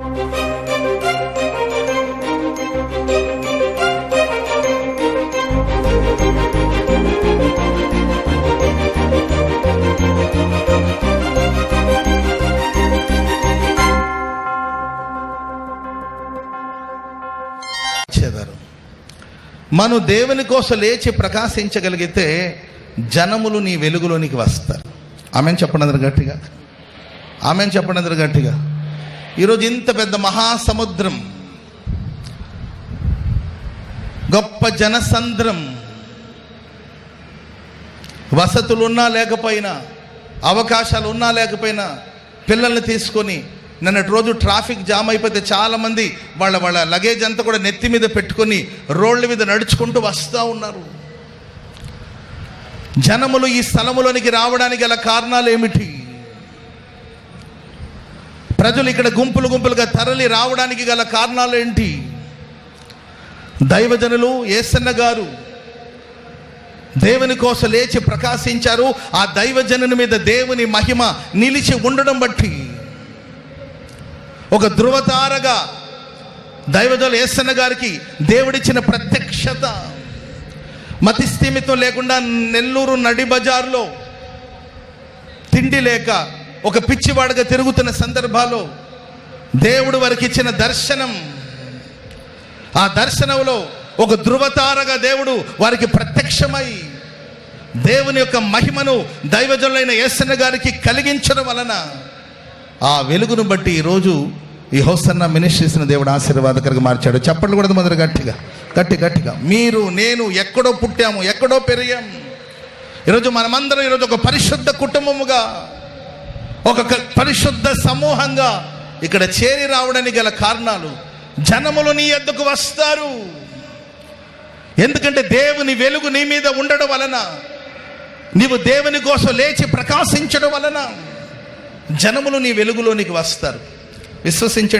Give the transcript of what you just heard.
మనం దేవుని కోసం లేచి ప్రకాశించగలిగితే జనములు నీ వెలుగులోనికి వస్తారు. ఆమెను చెప్పండి అందరు గట్టిగా. ఆమెను చెప్పండి అందరు గట్టిగా. ఈరోజు ఇంత పెద్ద మహాసముద్రం గొప్ప జనసంద్రం వసతులు ఉన్నా లేకపోయినా అవకాశాలు ఉన్నా లేకపోయినా పిల్లల్ని తీసుకొని నిన్నటి రోజు ట్రాఫిక్ జామ్ అయిపోతే చాలామంది వాళ్ళ వాళ్ళ లగేజ్ అంతా కూడా నెత్తి మీద పెట్టుకొని రోడ్ల మీద నడుచుకుంటూ వస్తూ ఉన్నారు. జనములు ఈ స్థలములోనికి రావడానికి గల కారణాలు ఏమిటి? ప్రజలు ఇక్కడ గుంపులు గుంపులుగా తరలి రావడానికి గల కారణాలు ఏంటి దైవజనులు ఏసన్న గారు దేవుని కోసం లేచి ప్రకాశించారు. ఆ దైవజనుని మీద దేవుని మహిమ నిలిచి ఉండడం బట్టి ఒక ధృవతారగా దైవజనులు ఏసన్న గారికి దేవుడిచ్చిన ప్రత్యక్షత మతిస్థిమితం లేకుండా నెల్లూరు నడి బజార్లో తిండి లేక ఒక పిచ్చివాడుగా తిరుగుతున్న సందర్భాల్లో దేవుడు వారికి ఇచ్చిన దర్శనం. ఆ దర్శనంలో ఒక ధృవతారగా దేవుడు వారికి ప్రత్యక్షమై దేవుని యొక్క మహిమను దైవజనులైన ఏసన్న గారికి కలిగించడం వలన ఆ వెలుగును బట్టి ఈరోజు ఈ హోసన్న మినిస్ట్రీస్ని దేవుడు ఆశీర్వాదకరంగా మార్చాడు. చెప్పండి కూడా మొదలు గట్టిగా గట్టి గట్టిగా. మీరు నేను ఎక్కడో పుట్టాము ఎక్కడో పెరిగాము ఈరోజు మనమందరం ఈరోజు ఒక పరిశుద్ధ కుటుంబముగా ఒక పరిశుద్ధ సమూహంగా ఇక్కడ చేరి రావడానికి గల కారణాలు జనములు నీ ఎద్దకు వస్తారు. ఎందుకంటే దేవుని వెలుగు నీ మీద ఉండడం వలన నీవు దేవుని కోసం లేచి ప్రకాశించడం వలన జనములు నీ వెలుగులోనికి వస్తారు. విశ్వసించడం